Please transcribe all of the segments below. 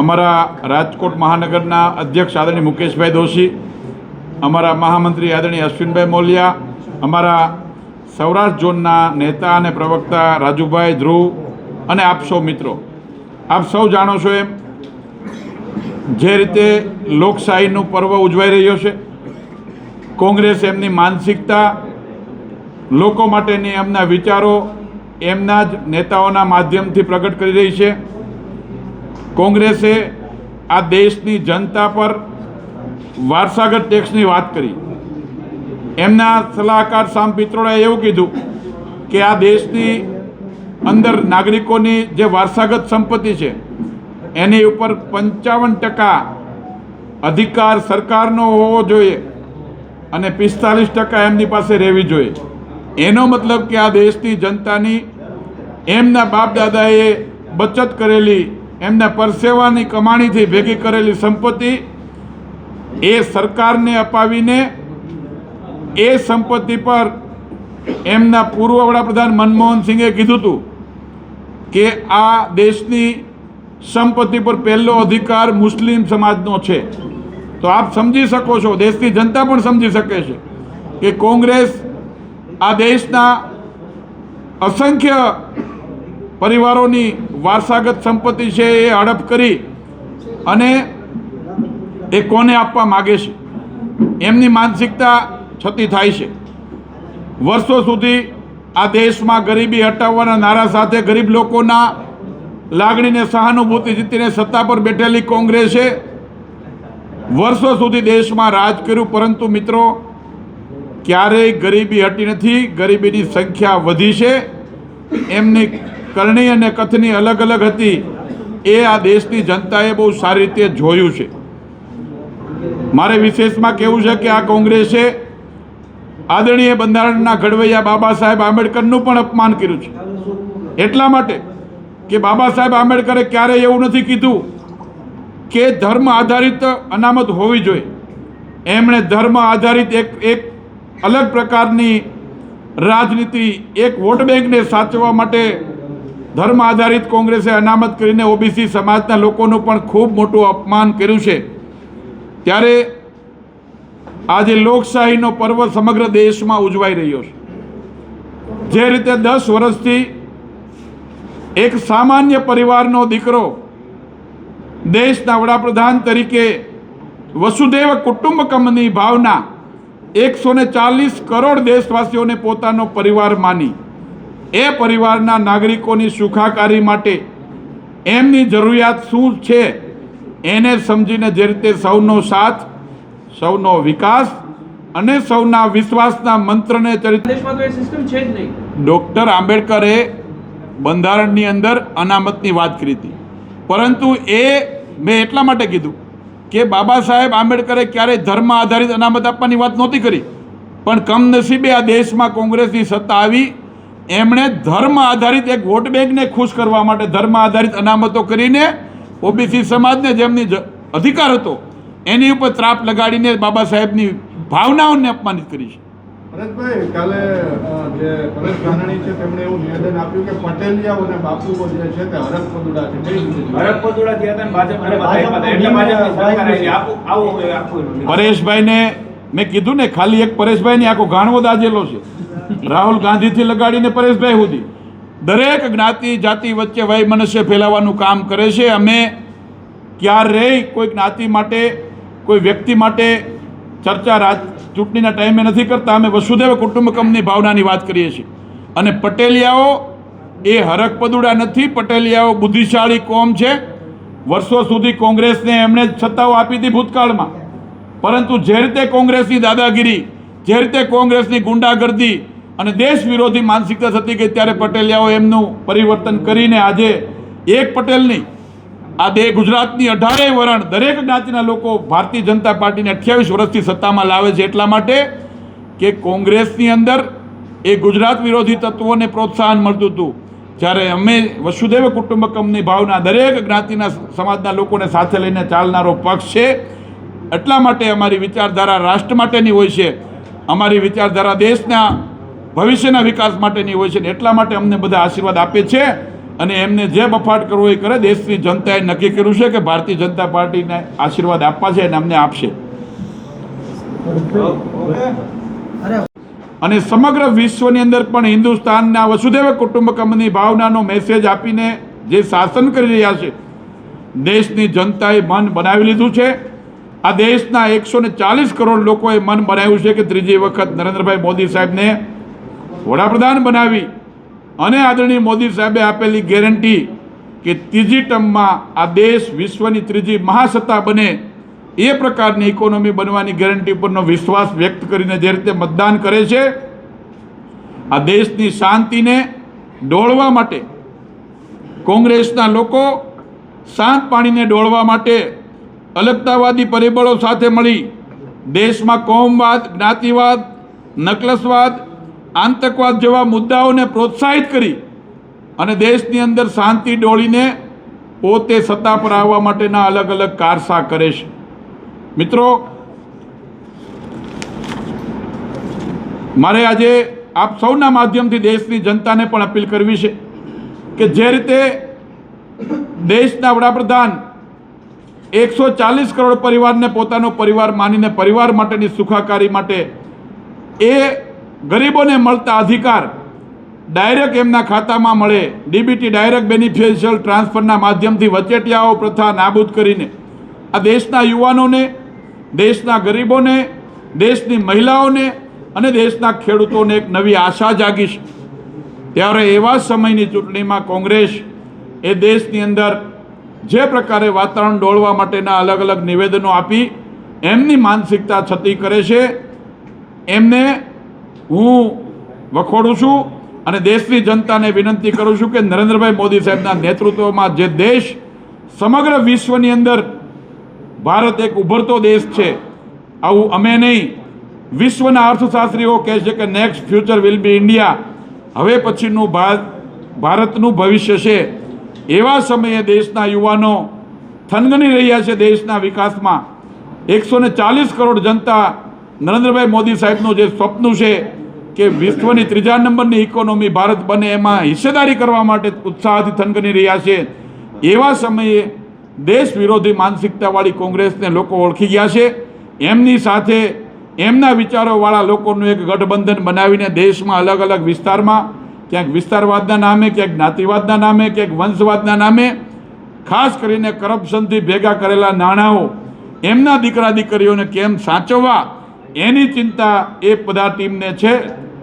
અમારા રાજકોટ મહાનગરના અધ્યક્ષ આદરણીય મુકેશભાઈ દોશી, અમારા મહામંત્રી આદરણીય અશ્વિનભાઈ મોલિયા, અમારા સૌરાષ્ટ્ર ઝોનના નેતા અને પ્રવક્તા રાજુભાઈ ધ્રુવ અને આપ સૌ મિત્રો. આપ સૌ જાણો છો એમ, જે રીતે લોકશાહીનું પર્વ ઉજવાઈ રહ્યો છે, કોંગ્રેસ એમની માનસિકતા, લોકો માટેની એમના વિચારો, એમના જ નેતાઓના માધ્યમથી પ્રગટ કરી રહી છે. કોંગ્રેસે આ દેશની જનતા પર વારસાગત ટેક્સની વાત કરી. એમના સલાહકાર સામ પિત્રોડાએ એવું કીધું કે આ દેશની અંદર નાગરિકોની જે વારસાગત સંપત્તિ છે, એની ઉપર પંચાવન ટકા અધિકાર સરકારનો હોવો જોઈએ અને પિસ્તાલીસ ટકા એમની પાસે રહેવી જોઈએ. એનો મતલબ કે આ દેશની જનતાની એમના બાપ દાદાએ બચત કરેલી એમના પરસેવાની કમાણીથી ભેગી કરેલી સંપત્તિ એ સરકારને અપાવીને એ સંપત્તિ પર એમના પૂર્વ વડાપ્રધાન મનમોહન સિંહે કીધું હતું કે આ દેશની સંપત્તિ પર પહેલો અધિકાર મુસ્લિમ સમાજનો છે. તો આપ સમજી શકો છો, દેશની જનતા પણ સમજી શકે છે કે કોંગ્રેસ આ દેશના અસંખ્ય પરિવારોની વારસાગત સંપત્તિ છે એ હડપ કરી અને એ કોને આપવા માગે છે? એમની માનસિકતા છતી થાય છે. વર્ષો સુધી આ દેશમાં ગરીબી હટાવવાના નારા સાથે ગરીબ લોકોના લાગણીને સહાનુભૂતિ જીતીને સત્તા પર બેઠેલી કોંગ્રેસે વર્ષો સુધી દેશમાં રાજ કર્યું, પરંતુ મિત્રો, ક્યારેય ગરીબી હટી નથી. ગરીબીની સંખ્યા વધી છે. એમની કરણી અને કથની અલગ અલગ હતી. એ આ દેશની જનતાએ બહુ સારી રીતે જોયું છે. મારે વિશેષમાં કહેવું છે કે આ કોંગ્રેસે આદરણીય બંધારણના ઘડવૈયા બાબા સાહેબ આંબેડકરનું પણ અપમાન કર્યું છે. એટલા માટે કે બાબા સાહેબ આંબેડકરે ક્યારેય એવું નથી કીધું કે ધર્મ આધારિત અનામત હોવી જોઈએ. એમણે ધર્મ આધારિત એક એક અલગ પ્રકારની રાજનીતિ એક વોટ બેંકને સાચવવા માટે ધર્મ આધારિત કોંગ્રેસે અનામત કરીને ઓબીસી સમાજના લોકોનું પણ ખૂબ મોટું અપમાન કર્યું છે. ત્યારે આજે લોકશાહીનો પર્વ સમગ્ર દેશમાં ઉજવાઈ રહ્યો છે. જે રીતે દસ વર્ષથી એક સામાન્ય પરિવારનો દીકરો દેશના વડાપ્રધાન તરીકે વસુદેવ કુટુંબકમની ભાવના એકસો ચાલીસ કરોડ દેશવાસીઓને પોતાનો પરિવાર માની. એ પરિવારના નાગરિકોની સુખાકારી માટે એમની જરૂરિયાત શું છે એને સમજીને જે રીતે સૌનો સાથ સૌનો વિકાસ અને સૌના વિશ્વાસના મંત્રને ડૉક્ટર આંબેડકરે બંધારણની અંદર અનામતની વાત કરી હતી. પરંતુ એ મેં એટલા માટે કીધું કે બાબા સાહેબ આંબેડકરે ક્યારેય ધર્મ આધારિત અનામત આપવાની વાત નહોતી કરી. પણ કમનસીબે આ દેશમાં કોંગ્રેસની સત્તા આવી એમણે ધર્મ આધારિત એક વોટ બેંકને ખુશ કરવા માટે ધર્મ આધારિત અનામતો કરીને ઓબીસી સમાજને જેમની અધિકાર હતો એની ઉપર ત્રાપ લગાડીને બાબા સાહેબની ભાવનાઓને અપમાનિત કરી છે. ભરતભાઈ કાલે જે છે તેમણે એવું નિવેદન આપ્યું કે પટેલિયાઓ અને જે છે તે પદુડા છે. પદુડા હતા ભાજપ. પરેશભાઈને મેં કીધું ને ખાલી એક પરેશભાઈની આખો ગાણવો દાજેલો છે. રાહુલ ગાંધીથી લગાડીને પરેશભાઈ સુધી દરેક જ્ઞાતિ, જાતિ વચ્ચે વય મનુષ્ય ફેલાવવાનું કામ કરે છે. અમે ક્યારેય કોઈ જ્ઞાતિ માટે, કોઈ વ્યક્તિ માટે ચર્ચા રાજ, ચૂંટણીના ટાઈમે નથી કરતા. અમે વસુદેવ કુટુંબકમની ભાવનાની વાત કરીએ છીએ. અને પટેલિયાઓ, એ હરકપદુડા નથી. પટેલિયાઓ બુદ્ધિશાળી કોમ છે. વર્ષો સુધી કોંગ્રેસને એમણે સત્તાઓ આપી હતી ભૂતકાળમાં. પરંતુ જે રીતે કોંગ્રેસની દાદાગીરી, જે રીતે કોંગ્રેસની ગુંડાગર્દી અને દેશ વિરોધી માનસિકતા થતી ગઈ ત્યારે પટેલિયાઓ એમનું પરિવર્તન કરીને આજે એક પટેલની, આ બે ગુજરાતની અઢારેય વરણ દરેક જ્ઞાતિના લોકો ભારતીય જનતા પાર્ટીને અઠ્યાવીસ વર્ષથી સત્તામાં લાવે છે એટલા માટે કે કોંગ્રેસની અંદર એ ગુજરાત વિરોધી તત્વોને પ્રોત્સાહન મળતું હતું. જ્યારે અમે વસુદેવ કુટુંબકમની ભાવના દરેક જ્ઞાતિના સમાજના લોકોને સાથે લઈને ચાલનારો પક્ષ છે. એટલા માટે અમારી વિચારધારા રાષ્ટ્ર માટેની હોય છે. અમારી વિચારધારા દેશના ભવિષ્યના વિકાસ માટેની હોય છે ને એટલા માટે અમને બધા આશીર્વાદ આપે છે અને એમને જે બફાટ કરવો એ કરે. દેશની જનતાએ નક્કી કર્યું છે કે ભારતીય જનતા પાર્ટીને આશીર્વાદ આપવા છે અને અમને આપશે. અને સમગ્ર વિશ્વની અંદર પણ હિન્દુસ્તાનના વસુદેવ કુટુંબકમની ભાવનાનો મેસેજ આપીને જે શાસન કરી રહ્યા છે, દેશની જનતાએ મન બનાવી લીધું છે. આ દેશના એકસો ને ચાલીસ કરોડ લોકોએ મન બનાવ્યું છે કે ત્રીજી વખત નરેન્દ્રભાઈ મોદી સાહેબને વડાપ્રધાન બનાવી અને આદરણીય મોદી સાહેબે આપેલી ગેરંટી કે ત્રીજી ટર્મમાં આ દેશ વિશ્વની ત્રીજી મહાસત્તા બને એ પ્રકારની ઇકોનોમી બનવાની ગેરંટી પરનો વિશ્વાસ વ્યક્ત કરીને જે રીતે મતદાન કરે છે, આ દેશની શાંતિને ડોળવા માટે કોંગ્રેસના લોકો શાંત પાણીને ડોળવા માટે અલગતાવાદી પરિબળો સાથે મળી દેશમાં કોમવાદ, જ્ઞાતિવાદ, નકલસવાદ આતંકવાદ જેવા મુદ્દાઓને પ્રોત્સાહિત કરી અને દેશની અંદર શાંતિ ડોળીને પોતે સત્તા પર આવવા માટેના અલગ અલગ કારસા કરે છે. મિત્રો, મારે આજે આપ સૌના માધ્યમથી દેશની જનતાને પણ અપીલ કરવી છે કે જે રીતે દેશના વડાપ્રધાન એકસો ચાલીસ કરોડ પરિવારને પોતાનો પરિવાર માનીને પરિવાર માટેની સુખાકારી માટે એ ગરીબોને મળતા અધિકાર ડાયરેક્ટ એમના ખાતામાં મળે. ડીબીટી ડાયરેક્ટ બેનિફિશિયલ ટ્રાન્સફરના માધ્યમથી વચેટિયાઓ પ્રથા નાબૂદ કરીને આ દેશના યુવાનોને, દેશના ગરીબોને, દેશની મહિલાઓને અને દેશના ખેડૂતોને એક નવી આશા જાગી છે ત્યારે એવા સમયની ચૂંટણીમાં કોંગ્રેસ એ દેશની અંદર જે પ્રકારે વાતાવરણ ડોળવા માટેના અલગ અલગ નિવેદનો આપી, એમની માનસિકતા છતી કરે છે. એમને હું વખોડું છું અને દેશની જનતાને વિનંતી કરું છું કે નરેન્દ્રભાઈ મોદી સાહેબના નેતૃત્વમાં જે દેશ સમગ્ર વિશ્વની અંદર ભારત એક ઉભરતો દેશ છે, આવું અમે નહીં, વિશ્વના અર્થશાસ્ત્રીઓ કહે છે કે next future will be India હવે પછીનું ભારત ભારતનું ભવિષ્ય છે. એવા સમયે દેશના યુવાનો થનગની રહ્યા છે દેશના વિકાસમાં. એકસો ચાલીસ કરોડ જનતા નરેન્દ્રભાઈ મોદી સાહેબનું જે સ્વપ્ન છે કે વિશ્વની ત્રીજા નંબરની ઇકોનોમી ભારત બને એમાં હિસ્સેદારી કરવા માટે ઉત્સાહથી થનગની રહ્યા છે. એવા સમયે દેશ વિરોધી માનસિકતાવાળી કોંગ્રેસને લોકો ઓળખી ગયા છે. એમની સાથે એમના વિચારોવાળા લોકોનું એક ગઠબંધન બનાવીને દેશમાં અલગ અલગ વિસ્તારમાં, ક્યાંક વિસ્તારવાદના નામે, ક્યાંક જ્ઞાતિવાદના નામે, ક્યાંક વંશવાદના નામે, ખાસ કરીને કરપ્શનથી ભેગા કરેલા નાણાંઓ એમના દીકરા દીકરીઓને કેમ સાચવવા એની ચિંતા એ બધા ટીમને છે.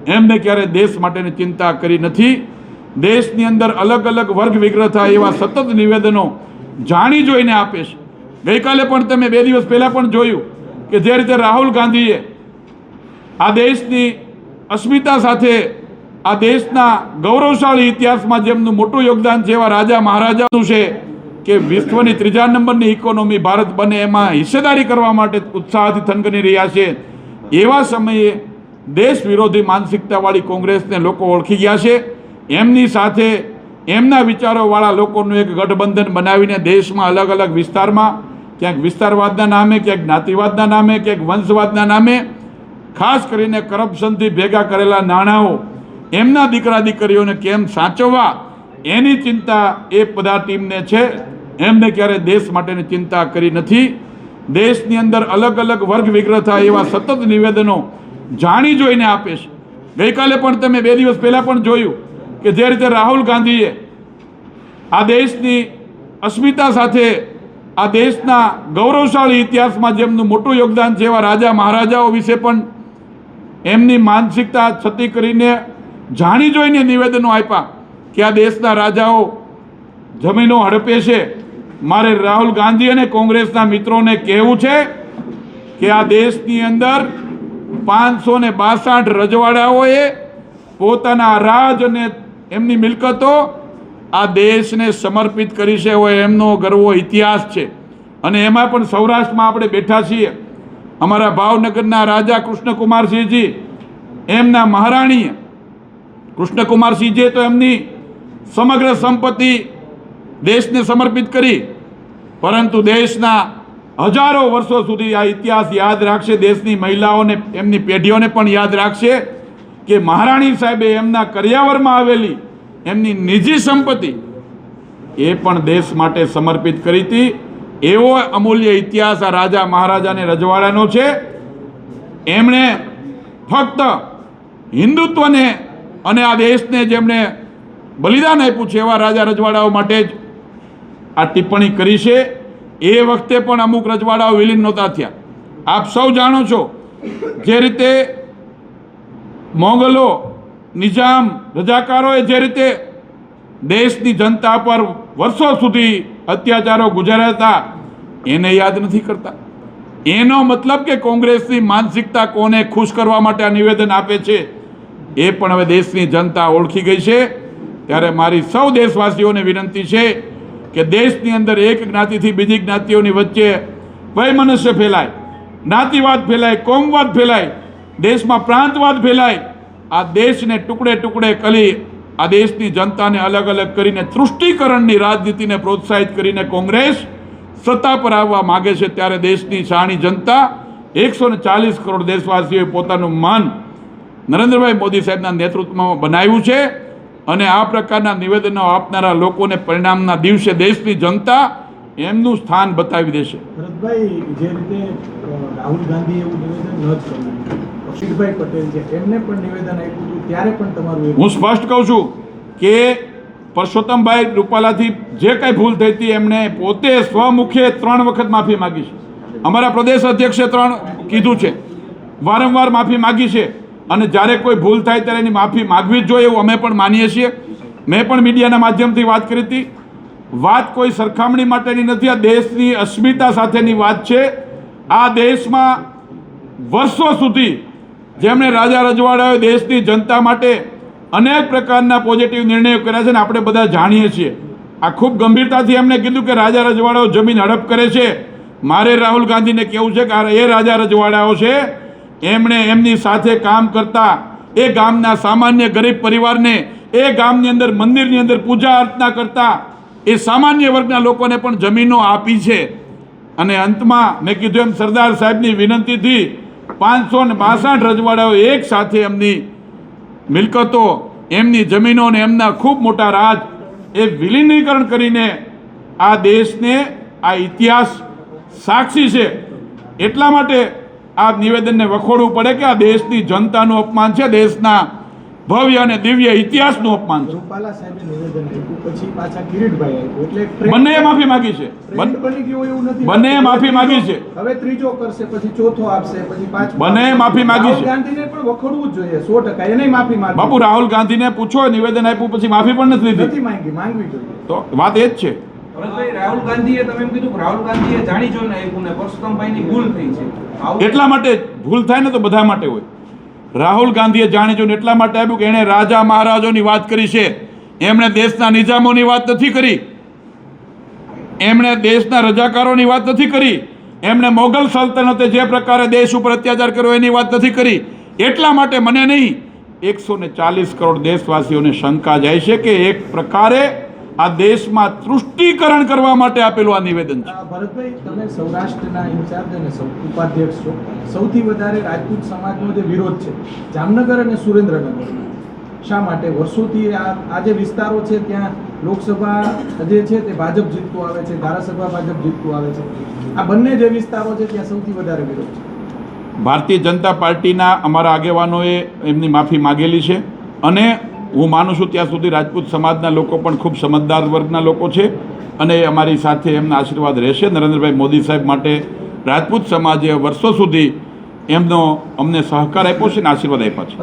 એમને ક્યારેય દેશ માટેની ચિંતા કરી નથી. દેશની અંદર અલગ અલગ વર્ગ વિગ્રહ થાય એવા સતત નિવેદનો જાણી જોઈને આપે છે. ગઈકાલે પણ તમે બે દિવસ પહેલાં પણ જોયું કે જે રીતે રાહુલ ગાંધીએ આ દેશની અસ્મિતા સાથે આ દેશના ગૌરવશાળી ઇતિહાસમાં જેમનું મોટું યોગદાન છે એવા રાજા મહારાજાનું છે કે વિશ્વની ત્રીજા નંબરની ઇકોનોમી ભારત બને એમાં હિસ્સેદારી કરવા માટે ઉત્સાહથી થનગની રહ્યા છે. એવા સમયે દેશ વિરોધી માનસિકતાવાળી કોંગ્રેસને લોકો ઓળખી ગયા છે. એમની સાથે એમના વિચારોવાળા લોકોનું એક ગઠબંધન બનાવીને દેશમાં અલગ અલગ વિસ્તારમાં, ક્યાંક વિસ્તારવાદના નામે, ક્યાંક જ્ઞાતિવાદના નામે, ક્યાંક વંશવાદના નામે, ખાસ કરીને કરપ્શનથી ભેગા કરેલા નાણાંઓ એમના દીકરા દીકરીઓને કેમ સાચવવા, એની ચિંતા એ બધા ટીમને છે. એમને ક્યારે દેશ માટેની ચિંતા કરી નથી. દેશની અંદર અલગ અલગ વર્ગ વિગ્રહ થાય એવા સતત નિવેદનો જાણી જોઈને આપે છે. ગઈકાલે પણ તમે બે દિવસ પહેલાં પણ જોયું કે જે રીતે રાહુલ ગાંધીએ આ દેશની અસ્મિતા સાથે આ દેશના ગૌરવશાળી ઇતિહાસમાં જેમનું મોટું યોગદાન છે એવા રાજા મહારાજાઓ વિશે પણ એમની માનસિકતા છતી કરીને જાણી જોઈને નિવેદનો આપ્યા કે આ દેશના રાજાઓ જમીનો હડપે છે. મારે રાહુલ ગાંધી અને કોંગ્રેસના મિત્રોને કહેવું છે કે આ દેશની અંદર પાંચસો ને બાસઠ રજવાડાઓએ પોતાના રાજ અને એમની મિલકતો આ દેશને સમર્પિત કરી છે. એવો એમનો ગર્વો ઇતિહાસ છે. અને એમાં પણ સૌરાષ્ટ્રમાં આપણે બેઠા છીએ. અમારા ભાવનગરના રાજા કૃષ્ણકુમારસિંહજી, એમના મહારાણીએ કૃષ્ણકુમારસિંહજીએ તો એમની સમગ્ર સંપત્તિ દેશને સમર્પિત કરી. પરંતુ દેશના હજારો વર્ષો સુધી આ ઇતિહાસ યાદ રાખશે, દેશની મહિલાઓને, એમની પેઢીઓને પણ યાદ રાખશે કે મહારાણી સાહેબે એમના કરિયાવરમાં આવેલી એમની નિજી સંપત્તિ એ પણ દેશ માટે સમર્પિત કરી હતી. એવો અમૂલ્ય ઇતિહાસ આ રાજા મહારાજાને રજવાડાનો છે. એમણે ફક્ત હિન્દુત્વને અને આ દેશને જેમણે બલિદાન આપ્યું છે એવા રાજા રજવાડાઓ માટે જ આ ટિપ્પણી કરી છે. એ વખતે પણ અમુક રજવાડાઓ વિલીન નહોતા થયા. આપ સૌ જાણો છો જે રીતે મોગલો નિજામ રજાકારોએ જે રીતે દેશની જનતા પર વર્ષો સુધી અત્યાચારો ગુજાર્યા હતા, એને યાદ નથી કરતા. એનો મતલબ કે કોંગ્રેસની માનસિકતા કોને ખુશ કરવા માટે આ નિવેદન આપે છે, એ પણ હવે દેશની જનતા ઓળખી ગઈ છે. ત્યારે મારી સૌ દેશવાસીઓને વિનંતી છે કે દેશની અંદર એક જ્ઞાતિથી બીજી જ્ઞાતિઓની વચ્ચે વૈમનસ્ય ફેલાય, જ્ઞાતિવાદ ફેલાય, કોમવાદ ફેલાય, દેશમાં પ્રાંતવાદ ફેલાય, આ દેશને ટુકડે ટુકડે કરી આ દેશની જનતાને અલગ અલગ કરીને તૃષ્ટિકરણની રાજનીતિને પ્રોત્સાહિત કરીને કોંગ્રેસ સત્તા પર આવવા માગે છે ત્યારે દેશની શાણી જનતા એકસો ચાલીસ કરોડ દેશવાસીઓએ પોતાનું મન નરેન્દ્રભાઈ મોદી સાહેબના નેતૃત્વમાં બનાવ્યું છે. અને આ પ્રકારના નિવેદનો આપનારા લોકોને પરિણામના દિવસે દેશની જનતા એમનું સ્થાન બતાવી દેશે. ભરતભાઈ જે રીતે રાહુલ ગાંધી એવું નિવેદન ન અક્ષિતભાઈ પટેલ છે એમને પણ નિવેદન આપ્યું હતું ત્યારે પણ તમારું હું સ્પષ્ટ કહું છું કે પરસોત્તમભાઈ રૂપાલાથી જે કાંઈ ભૂલ થઈ હતી એમણે પોતે સ્વમુખે ત્રણ વખત માફી માગી છે. અમારા પ્રદેશ અધ્યક્ષે ત્રણ કીધું છે. વારંવાર માફી માગી છે. અને જ્યારે કોઈ ભૂલ થાય ત્યારે એની માફી માગવી જ જોઈએ એવું અમે પણ માનીએ છીએ. મેં પણ મીડિયાના માધ્યમથી વાત કરી હતી. વાત કોઈ સરખામણી માટેની નથી, આ દેશની અસ્મિતા સાથેની વાત છે. આ દેશમાં વર્ષો સુધી જેમણે રાજા રજવાડાઓએ દેશની જનતા માટે અનેક પ્રકારના પોઝિટિવ નિર્ણયો કર્યા છે ને આપણે બધા જાણીએ છીએ. આ ખૂબ ગંભીરતાથી એમણે કીધું કે રાજા રજવાડાઓ જમીન હડપ કરે છે. મારે રાહુલ ગાંધીને કહેવું છે કે એ રાજા રજવાડાઓ છે એમણે એમની સાથે કામ કરતા એ ગામના સામાન્ય ગરીબ પરિવારને એ ગામની અંદર મંદિરની અંદર પૂજા અર્ચના કરતા એ સામાન્ય વર્ગના લોકોને પણ જમીનો આપી છે. અને અંતમાં મેં કીધું એમ સરદાર સાહેબની વિનંતીથી પાંચસો ને બાસઠ રજવાડાઓ એક સાથે એમની મિલકતો, એમની જમીનો અને એમના ખૂબ મોટા રાજ એ વિલીનીકરણ કરીને આ દેશને આ ઇતિહાસ સાક્ષી છે. એટલા માટે આ નિવેદનને વખોડવું પડે કે આ દેશની જનતાનું અપમાન છે દેશના ભવ્ય અને દિવ્ય ઇતિહાસનું અપમાન છે. બંનેએ માફી માગી છે. બંને બની માફી માગી છે. હવે ત્રીજો કરશે પછી ચોથો આપશે પછી પાંચમો બંનેએ માફી માગી છે. ગાંધીને પણ વખોડવું જ જોઈએ સો ટકા. એને માફી માંગવી બાપુ રાહુલ ગાંધીને પૂછો નિવેદન આપ્યું પછી માફી પણ નથી લીધી. માંગી માંગવી જોઈએ. તો વાત એ જ છે. એટલા માટે ભૂલ થાય ને તો બધા માટે હોય. રાહુલ ગાંધીએ જાણી જોઈને એટલા માટે આપ્યું કે એણે રાજા મહારાજોની વાત કરી છે. એમણે દેશના નિજામોની વાત નથી કરી. એમણે દેશના રજાકારોની વાત નથી કરી. એમણે મોગલ સલ્તનતે જે પ્રકારે દેશ ઉપર અત્યાચાર કર્યો એની વાત નથી કરી. એટલા માટે મને નહીં, એકસો ને ચાલીસ કરોડ દેશવાસીઓને શંકા જાય છે કે એક પ્રકારે આ દેશમાં તૃષ્ટિકરણ કરવા માટે આપેલું આ નિવેદન છે. ભરતભાઈ તમે સૌરાષ્ટ્રના ઇન્ચાર્જ અને ઉપાધ્યક્ષ છો. સૌથી વધારે રાજપૂત સમાજનો જે વિરોધ છે જામનગર અને સુરેન્દ્રનગર. શા માટે? વર્ષોથી આ આ જે વિસ્તારો છે ત્યાં લોકસભા જે છે તે ભાજપ જીતતું આવે છે ધારાસભા ભાજપ જીતતું આવે છે. આ બંને જે વિસ્તારો છે ત્યાં સૌથી વધારે વિરોધ છે. ભારતીય જનતા પાર્ટીના અમારા આગેવાનોએ એમની માફી માગેલી છે અને હું માનું છું ત્યાં સુધી રાજપૂત સમાજના લોકો પણ ખૂબ સમજદાર વર્ગના લોકો છે અને અમારી સાથે એમના આશીર્વાદ રહેશે. નરેન્દ્રભાઈ મોદી સાહેબ માટે રાજપૂત સમાજે વર્ષો સુધી એમનો અમને સહકાર આપ્યો છે અને આશીર્વાદ આપ્યા છે.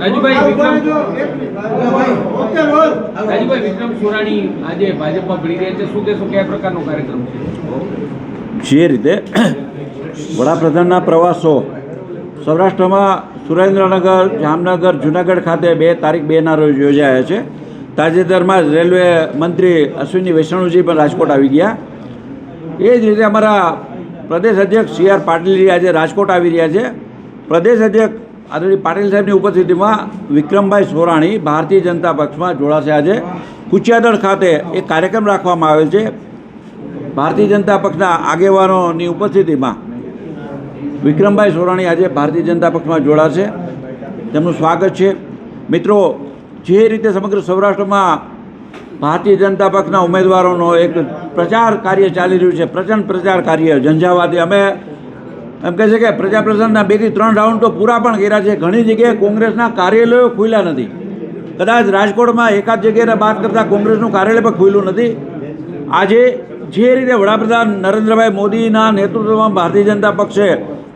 રાજુભાઈ રાજુભાઈ વિક્રમ સોરાણી આજે ભાજપમાં ભળી રહ્યા છે. શું કહેશો કયા પ્રકારનો કાર્યક્રમ છે? જે રીતે વડાપ્રધાનના પ્રવાસો સૌરાષ્ટ્રમાં સુરેન્દ્રનગર જામનગર જુનાગઢ ખાતે બે તારીખ બેના રોજ યોજાયા છે. તાજેતરમાં જ રેલવે મંત્રી અશ્વિની વૈષ્ણવજી પણ રાજકોટ આવી ગયા. એ જ રીતે અમારા પ્રદેશ અધ્યક્ષ સી આર પાટીલજી આજે રાજકોટ આવી રહ્યા છે. પ્રદેશ અધ્યક્ષ આદરણીય પાટીલ સાહેબની ઉપસ્થિતિમાં વિક્રમભાઈ સોરાણી ભારતીય જનતા પક્ષમાં જોડાશે આજે. કુચિયાદળ ખાતે એક કાર્યક્રમ રાખવામાં આવેલ છે. ભારતીય જનતા પક્ષના આગેવાનોની ઉપસ્થિતિમાં વિક્રમભાઈ સોરાણી આજે ભારતીય જનતા પક્ષમાં જોડાશે. તેમનું સ્વાગત છે. મિત્રો, જે રીતે સમગ્ર સૌરાષ્ટ્રમાં ભારતીય જનતા પક્ષના ઉમેદવારોનો એક પ્રચાર કાર્ય ચાલી રહ્યું છે, પ્રચંડ પ્રચાર કાર્ય ઝંઝાવાદી અમે એમ કહે છે કે પ્રજાપ્રસાદના બેથી ત્રણ રાઉન્ડ તો પૂરા પણ કર્યા છે. ઘણી જગ્યાએ કોંગ્રેસના કાર્યાલયો ખુલ્યા નથી. કદાચ રાજકોટમાં એકાદ જગ્યાએ બાદ કરતાં કોંગ્રેસનું કાર્યાલય પણ ખુલ્યું નથી. આજે જે રીતે વડાપ્રધાન નરેન્દ્રભાઈ મોદીના નેતૃત્વમાં ભારતીય જનતા પક્ષે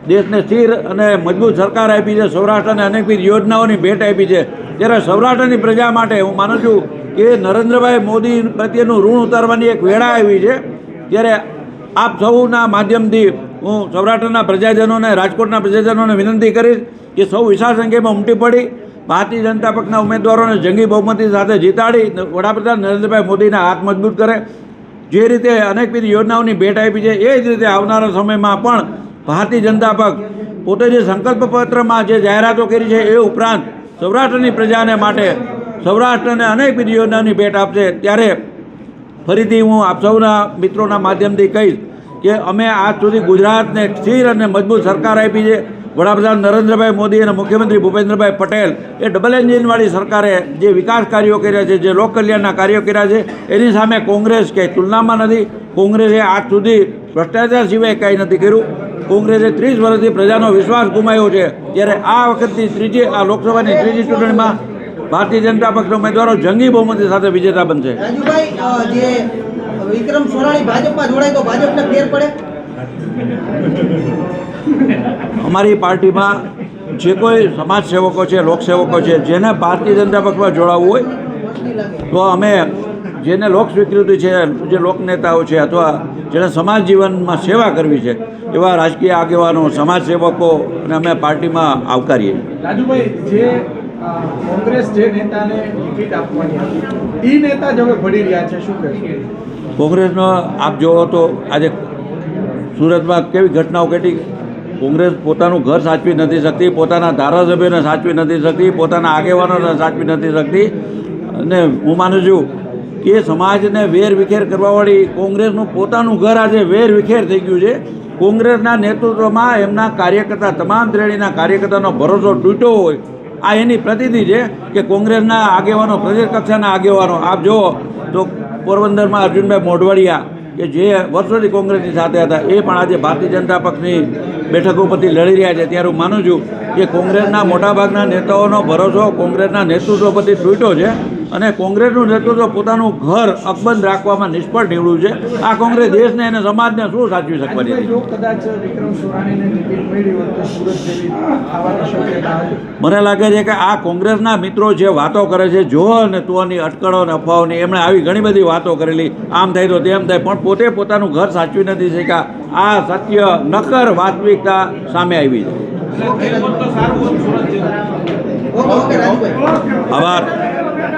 દેશને સ્થિર અને મજબૂત સરકાર આપી છે, સૌરાષ્ટ્રને અનેકવિધ યોજનાઓની ભેટ આપી છે. ત્યારે સૌરાષ્ટ્રની પ્રજા માટે હું માનું છું કે નરેન્દ્રભાઈ મોદી પ્રત્યેનું ઋણ ઉતારવાની એક વેળા આવી છે. ત્યારે આપ સૌના માધ્યમથી હું સૌરાષ્ટ્રના પ્રજાજનોને, રાજકોટના પ્રજાજનોને વિનંતી કરીશ કે સૌ વિશાળ સંખ્યામાં ઉમટી પડી, ભારતીય જનતા પક્ષના ઉમેદવારોને જંગી બહુમતી સાથે જીતાડી વડાપ્રધાન નરેન્દ્રભાઈ મોદીના હાથ મજબૂત કરે. જે રીતે અનેકવિધ યોજનાઓની ભેટ આપી છે, એ જ રીતે આવનારા સમયમાં પણ ભારતીય જનતા પક્ષ પોતે જે સંકલ્પ પત્રમાં જે જાહેરાતો કરી છે, એ ઉપરાંત સૌરાષ્ટ્રની પ્રજાને માટે સૌરાષ્ટ્રને અનેકવિધ યોજનાઓની ભેટ આપશે. ત્યારે ફરીથી હું આપ સૌના મિત્રોના માધ્યમથી કહીશ કે અમે આજ સુધી ગુજરાતને સ્થિર અને મજબૂત સરકાર આપી છે. વડાપ્રધાન નરેન્દ્રભાઈ મોદી અને મુખ્યમંત્રી ભૂપેન્દ્રભાઈ પટેલ એ ડબલ એન્જિનવાળી સરકારે જે વિકાસ કાર્યો કર્યા છે, જે લોક કલ્યાણના કાર્યો કર્યા છે, એની સામે કોંગ્રેસ ક્યાંય તુલનામાં નથી. કોંગ્રેસે આજ સુધી ભ્રષ્ટાચાર સિવાય કાંઈ નથી કર્યું. કોંગ્રેસે ત્રીસ વર્ષથી પ્રજાનો વિશ્વાસ ગુમાવ્યો છે. ત્યારે આ વખતની ત્રીજી, આ લોકસભાની ત્રીજી ચૂંટણીમાં ભારતીય જનતા પક્ષના ઉમેદવારો જંગી બહુમતી સાથે વિજેતા બનશે. વિક્રમ સોરાણી ભાજપમાં જોડાય તો ભાજપને ફેર પડે. અમારી પાર્ટીમાં જે કોઈ સમાજ સેવકો છે લોકસેવકો છે જેને ભારતીય જનતા પક્ષમાં જોડાવવું હોય તો અમે જેને લોક સ્વીકૃતિ છે જે લોકનેતાઓ છે અથવા જેને સમાજ જીવનમાં સેવા કરવી છે એવા રાજકીય આગેવાનો સમાજ સેવકો અને અમે પાર્ટીમાં આવકારીએ છીએ. રાજુભાઈ જે કોંગ્રેસ જે નેતાને ટિકિટ આપવાની હતી એ નેતા જ હવે ભળી રહ્યા છે શું કહેશો? કોંગ્રેસનો આપ જોવો તો આજે સુરતમાં કેવી ઘટનાઓ ઘટી. કોંગ્રેસ પોતાનું ઘર સાચવી નથી શકતી, પોતાના ધારાસભ્યોને સાચવી નથી શકતી, પોતાના આગેવાનોને સાચવી નથી શકતી. અને હું માનું છું કે સમાજને વેર વિખેર કરવાવાળી કોંગ્રેસનું પોતાનું ઘર આજે વેર વિખેર થઈ ગયું છે. કોંગ્રેસના નેતૃત્વમાં એમના કાર્યકર્તા, તમામ શ્રેણીના કાર્યકર્તાનો ભરોસો તૂટ્યો હોય. આ એની પ્રતિનિધિ છે કે કોંગ્રેસના આગેવાનો પ્રદેશ કક્ષાના આગેવાનો, આપ જુઓ તો પોરબંદરમાં અર્જુનભાઈ મોઢવાડિયા, કે જે વર્ષોથી કોંગ્રેસની સાથે હતા, એ પણ આજે ભારતીય જનતા પક્ષની બેઠકો પરથી લડી રહ્યા છે. ત્યારે હું માનું છું કે કોંગ્રેસના મોટાભાગના નેતાઓનો ભરોસો કોંગ્રેસના નેતૃત્વ પરથી તૂટ્યો છે. અને કોંગ્રેસનું નેતૃત્વ પોતાનું ઘર અકબંધ રાખવામાં નિષ્ફળ નીવડ્યું છે. આ કોંગ્રેસ દેશને અને સમાજને શું સાચવી શકવાની મને લાગે છે કે આ કોંગ્રેસના મિત્રો જે વાતો કરે છે જો અને તુઓની અટકળો અને અફવાઓની એમણે આવી ઘણી બધી વાતો કરેલી. આમ થાય તો તેમ થાય પણ પોતે પોતાનું ઘર સાચવી નથી શક્યા. આ સત્ય નકર વાસ્તવિકતા સામે આવી છે. આભાર.